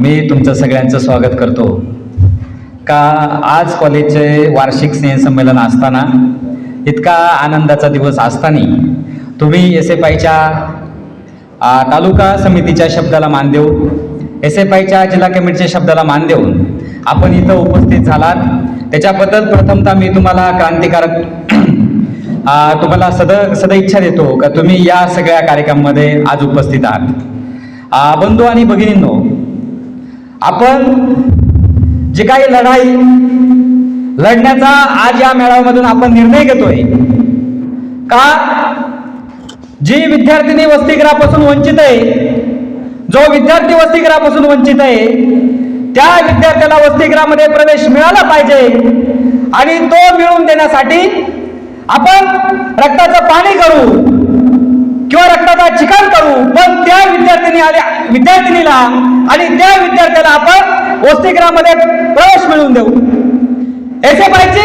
मी तुमचं सगळ्यांचं स्वागत करतो. का आज कॉलेजचे वार्षिक स्नेहसंमेलन असताना इतका आनंदाचा दिवस असताना तुम्ही एस एफ आयच्या तालुका समितीच्या शब्दाला मान देऊ एस एफ आयच्या जिल्हा कमिटीच्या शब्दाला मान देऊन आपण इथं उपस्थित झालात. त्याच्याबद्दल प्रथमतः मी तुम्हाला क्रांतिकारक तुम्हाला सद सदिच्छा देतो का तुम्ही या सगळ्या कार्यक्रमामध्ये आज उपस्थित आहात. बंधू आणि भगिनींनो आपण जी काही लढाई लढण्याचा आज या मेळाव्यामधून आपण निर्णय घेतोय का जी विद्यार्थिनी वसतिगृहापासून वंचित आहे जो विद्यार्थी वसतिगृहापासून वंचित आहे त्या विद्यार्थ्याला वसतिगृहामध्ये प्रवेश मिळाला पाहिजे आणि तो मिळवून देण्यासाठी आपण रक्ताचं पाणी करू. किंवा रक्ताचा चिकन करू पण त्या विद्यार्थिनी आल्या विद्यार्थिनीला आणि त्या विद्यार्थ्याला आपण वसतिगृहामध्ये प्रवेश मिळवून देऊ. एस पाहिजे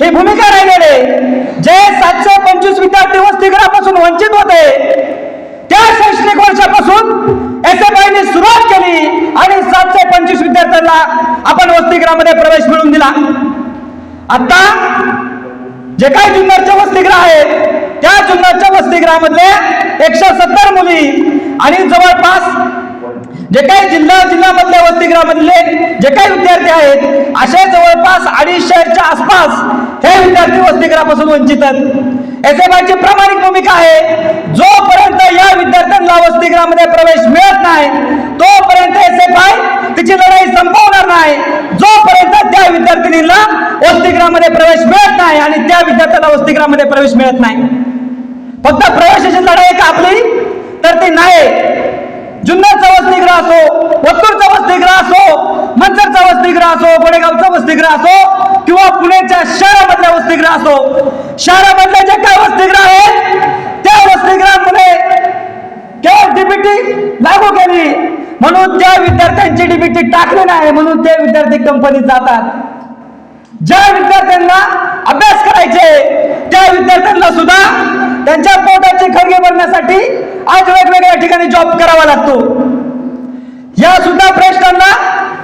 ही भूमिका राहिलेले जे सातशे पंचवीस विद्यार्थी वसतिगृहापासून वंचित होते त्या शैक्षणिक वर्षापासून एस एफ आयने सुरुवात केली आणि सातशे पंचवीस विद्यार्थ्यांना आपण वसतिगृहामध्ये प्रवेश मिळवून दिला. आता जे काही जुन्नरचे वसतिगृह आहेत त्या जुन्नरच्या वसतिगृहामधले एकशे सत्तर मुली. आणि जवळपास जे काही जिल्हा जिल्ह्यामधल्या वसतिगृहामधले जे काही विद्यार्थी आहेत असे जवळपास अडीचशेच्या आसपास हे विद्यार्थी वसतिगृहापासून वंचित आहेत. एस एफ प्रामाणिक भूमिका आहे जोपर्यंत या विद्यार्थ्यांना वसतिगृहामध्ये प्रवेश मिळत नाही तोपर्यंत एस एफ आय तिची लढाई संपवणार नाही. जोपर्यंत त्या विद्यार्थिनीला वसतिगृहामध्ये प्रवेश मिळत नाही आणि त्या विद्यार्थ्याला वसतिगृहामध्ये प्रवेश मिळत नाही. फक्त प्रवेशाची लढाई का आपली? तर ती नाही. जुन्नरचा वसतिगृह असो वत्तूरचा वसतिगृह असो मंचरचा वसतिगृह असो गोडेगावचा वसतिग्रह असो किंवा पुण्याच्या शहरामधल्या वसतिगृह असो. शहरामधल्या जे काय वसतिग्रह आहेत त्या वसतिगृहांमध्ये केवळ डीबीटी लागू केली. म्हणून त्या विद्यार्थ्यांची डीबीटी टाकली नाही म्हणून ते विद्यार्थी कंपनीत जातात. ज्या विद्यार्थ्यांना अभ्यास करायचे त्या विद्यार्थ्यांना सुद्धा त्यांच्या पोटाचे खळगे भरण्यासाठी आज वेगवेगळ्या ठिकाणी जॉब करावा लागतो. या सुद्धा प्रश्नांना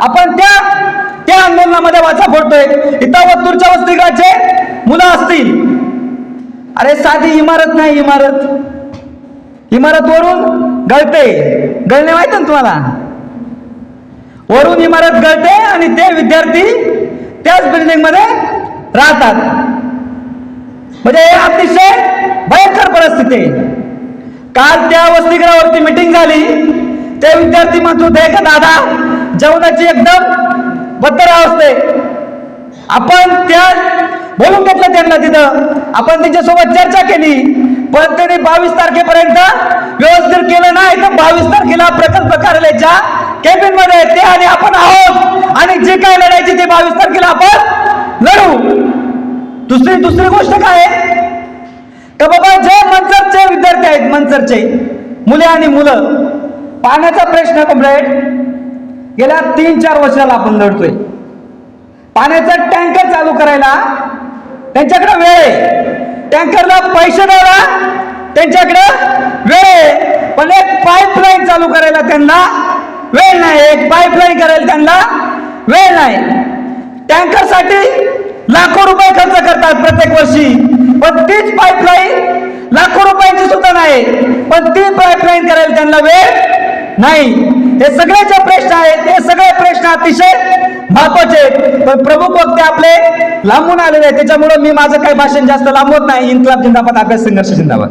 आपण त्या त्या आंदोलनामध्ये वाचा फोडतोय. इथं वत्तूरच्या वसतिगृहाचे मुलं असतील. अरे साधी इमारत नाही इमारत. इमारत वरून गळते. गळणे माहीत ना तुम्हाला? वरून इमारत गळते आणि ते विद्यार्थी त्याच बिल्डिंगमध्ये राहतात. म्हणजे हे अतिशय भयंकर परिस्थिती. आहे काल त्या वसतिगृहावरती मिटिंग झाली. ते विद्यार्थी म्हणत होते का दादा जेवणाची एकदम बद्दर असते आपण त्या बोलून घेतलं त्यांना तिथं. आपण त्यांच्यासोबत चर्चा केली. पण त्यांनी बावीस तारखेपर्यंत व्यवस्थित केलं नाही. तर बावीस तारखेला प्रकल्प कार्यालयाच्या केबिनमध्ये ते आणि आपण आहोत. आणि जे काय लढायची ते बावीस तारखेला आपण लढू. दुसरी दुसरी गोष्ट काय आहे? तर बाबा जे मंचरचे विद्यार्थी आहेत मंचरचे मुले आणि मुलं पाण्याचा प्रश्न कम्प्लेट गेल्या तीन चार वर्षाला आपण लढतोय. पाण्याचा टँकर चालू करायला त्यांच्याकडे वेळ आहे. टँकरला पैसे द्यायला त्यांच्याकडे वेळ आहे. पण एक पाईपलाईन चालू करायला त्यांना वेळ नाही. एक पाईपलाईन करायला त्यांना वेळ नाही. टँकरसाठी लाखो रुपये खर्च करतात प्रत्येक वर्षी. पण तीच पाईपलाईन लाखो रुपयांची सुद्धा नाही. पण ती पाईपलाईन करायला त्यांना वेळ नाही. हे सगळे जे प्रश्न आहेत ते सगळे प्रश्न अतिशय महत्त्वाचे आहेत. पण प्रमुख वक्ते आपले लांबून आलेले आहेत. त्याच्यामुळे मी माझं काही भाषण जास्त लांबवत नाही. इन्कलाब जिंदाबाद अभ्यास संघर्ष जिंदाबाद.